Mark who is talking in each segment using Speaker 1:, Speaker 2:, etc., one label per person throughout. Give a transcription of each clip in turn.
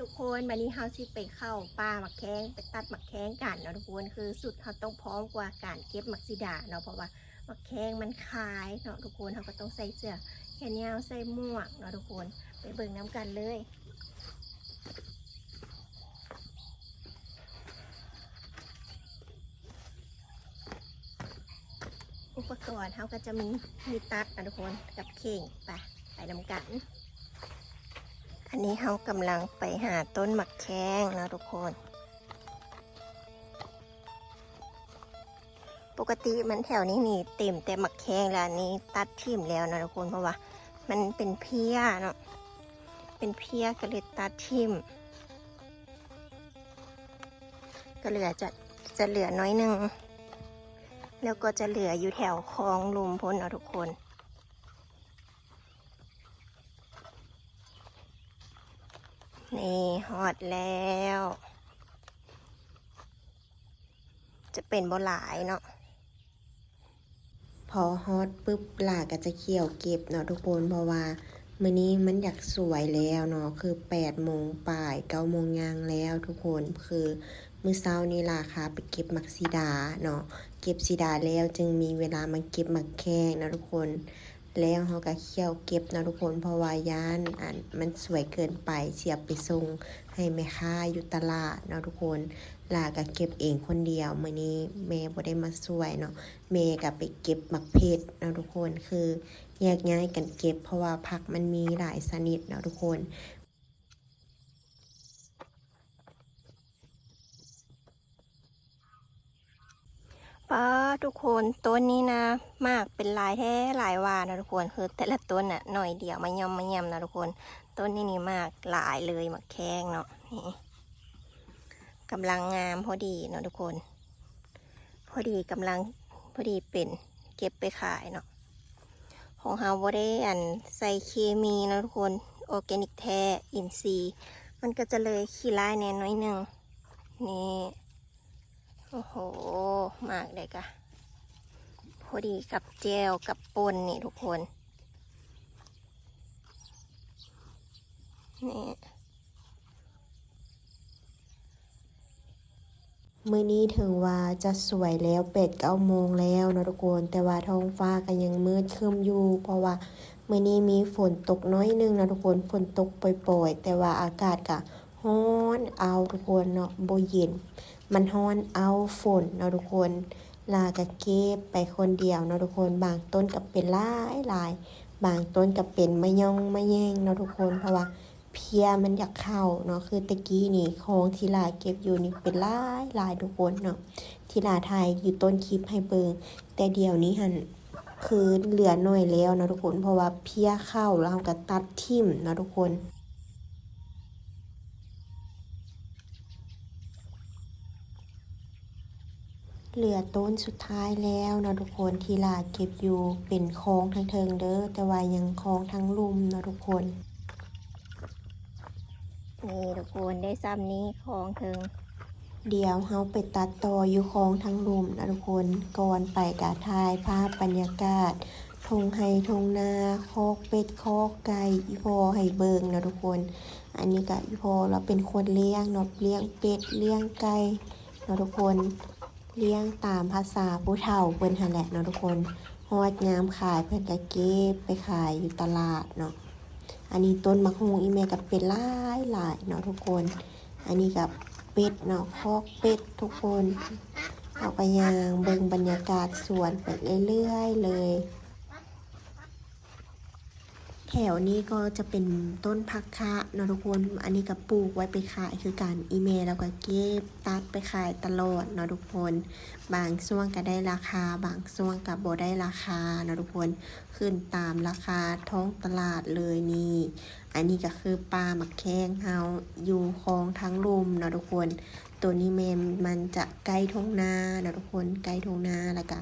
Speaker 1: บันนี้เฮาสิไปเข้าป่าหมักแข้งไปตัดหมักแข้งกันเนาะทุกคนคือสุดเฮาต้องพร้อมกว่าการเก็บหมักซีดาเนาะเพราะว่าหมักแข้งมันคายเนาะทุกคนเฮาก็ต้องใส่เสื้อแขนยาวใส่หมวกเนาะทุกคนไปเบิ่งน้ำกันเลยอุปกรณ์เขาก็จะมีมีตัดนะทุกคนกับเข่งไปไปนำกัน อันนี้เขากำลังไปหาต้นหมักแข้งนะทุกคน ปกติมันแถวนี้นี่เต็มแต่หมักแข้งแล้วนนี้ตัดทิ่มแล้วนะทุกคนเพราะว่า มันเป็นเพี้ยเนาะ เป็นเพี้ยก็เลยตัดทิ่ม ก็เหลือจะจะเหลือน้อยหนึ่ง แล้วก็จะเหลืออยู่แถวคลองลุมพ้นเอาทุกคน นี่หอดแล้ว จะเป็นบ่หลายเนาะ
Speaker 2: พอฮอตปุ๊บหลาก็จะเขี่ยวเก็บเนาะทุกคนเพราะว่ามื้อนี้มันอยากสวยแล้วเนาะคือ8โมงป่าย9โมงยางแล้วทุกคนคือมื้อเช้านี้ล่ะค่ะไปเก็บมักซีดาเนาะเก็บซีดาแล้วจึงมีเวลามาเก็บมักแข้งนะทุกคน แล้วเขาก็เขี่ยวเก็บนะทุกคนเพราะว่าย่านอันมันสวยเกินไปเสียบไปส่งให้แม่ค้าอยู่ตลาดเนาะทุกคนลาก็เก็บเองคนเดียวมื้อนี้แม่บ่ได้มาสวยเนาะเมย์กับไปเก็บมักเพชรนะทุกคนคือแยกย้ายกันเก็บ เพราะว่าผักมันมีหลายชนิดนะทุกคน
Speaker 1: ป้าทุกคนต้นนี้นะ มากเป็นลายแท้หลายวานะทุกคนคือแต่ละต้นน่ะหน่อยเดียวมายำมายำนะทุกคน ต้นนี้นี่มากหลายเลยหมักแข้งเนาะนี่กำลังงามพอดีเนาะทุกคน พอดีกำลังพอดีเป็นเก็บไปขายเนาะของเฮาบ่ได้อันใส่เคมีนะทุกคนออร์แกนิกแท้อินทรีย์มันก็จะเลยขี้ร้ายแน่น้อยหนึ่งนี่ โอ้โห มากเลยกะพอดีกับเจลกับปนนี่ทุกคน นี่
Speaker 2: มื้อนี้ถึงว่าจะสวยแล้วเป็ดเก้าโมงแล้วนะทุกคนแต่ว่าท้องฟ้าก็ยังมืดครึมอยู่ เพราะว่ามื้อนี้มีฝนตกน้อยนึงนะทุกคนฝนตกปล่อยๆ แต่ว่าอากาศก็ร้อนเอาทุกคนเนาะโบเย็น มันร้อนเอาฝนเนาะทุกคน ลาก็เก็บไปคนเดียวเนาะทุกคน บางต้นก็เป็นลายลาย บางต้นก็เป็นมะยองมะแยงเนาะทุกคนเพราะว่าเพียมันอยากเข้าเนาะคือตะกี้นี่ของทีลาเก็บอยู่นี่เป็นลายลายทุกคนเนาะทีลาไทยอยู่ต้นคลิปให้เบิงแต่เดี๋ยวนี้หันคือเหลือหน้อยแล้วเนาะทุกคน เพราะว่าเพียเข้าแล้วเราก็ตัดทิ่มเนาะทุกคน เหลือต้นสุดท้ายแล้วนะทุกคนที่ลาเก็บอยู่เป็นคลองทั้งเทิงเด้อแต่ว่ายังคลองทั้งลุมนะทุกคน
Speaker 1: นี่ทุกคนได้ซ้ำนี้ของถึง
Speaker 2: เดี๋ยวเฮาไปตัดต่ออยู่คลองทั้งลุมนะทุกคนก่อนไปกะทายภาพบรรยากาศทงไฮทงนาคอกเป็ดคอกไก่อีพอให้เบิงนะทุกคน อันนี้กะอีพอเราเป็นคนเลี้ยงเนาะเลี้ยงเป็ดเลี้ยงไก่นะทุกคน เลี้ยงตามภาษาผู้เฒ่าเพิ่นหันแหละเนาะทุกคนฮอดยามขายเพิ่นก็เก็บไปขายอยู่ตลาดเนาะอันนี้ต้นมะฮงอีแม่ก็เป็นหลายหลายเนาะทุกคน อันนี้กับเป็ดเนาะคอกเป็ดทุกคนเอาไปยางเบิ่งบรรยากาศสวนไปเรื่อยๆเลย แถวนี้ก็จะเป็นต้นพักคะเนาะทุกคน อันนี้ก็ปลูกไว้ไปขายคือการอีเมลแล้วก็เก็บตัดไปขายตลอดเนาะทุกคน บางช่วงก็ได้ราคา บางช่วงก็บ่ได้ราคาเนาะทุกคน ขึ้นตามราคาท้องตลาดเลยนี่ อันนี้ก็คือปลาหมักแข้งเฮาอยู่คลองทั้งลุมเนาะทุกคน ตัวนี้แมนมันจะใกล้ทงนาเนาะทุกคนใกล้ทงนาแล้วก็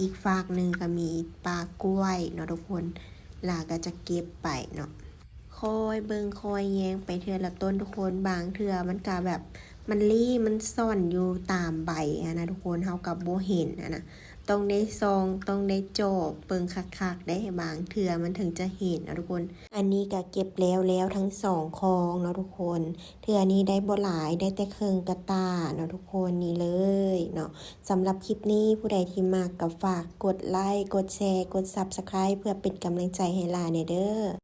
Speaker 2: อีกฝากหนึ่งก็มีปลากล้วยเนาะทุกคน ลาก็จะเก็บไปเนาะคอยเบิงคอยแยงไปเทือละต้นทุกคนบางเทือมันก็แบบ มันรี่มันซ่อนอยู่ตามใบอะนะทุกคนเฮากับโบเห็นอะนะต้องได้ซองต้องได้โจบเปิงคักๆได้บางเถื่อมันถึงจะเห็นนะทุกคน อันนี้ก็เก็บแล้วแล้วทั้งสองคองเนาะทุกคนเถื่อนี้ได้บ่หลายได้แต่เครื่องกระตาเนาะทุกคนนี่เลยเนาะสำหรับคลิปนี้ผู้ใดที่มากก็ฝากกดไลค์กดแชร์ กด Subscribe เพื่อเป็นกำลังใจให้ลานเด้อ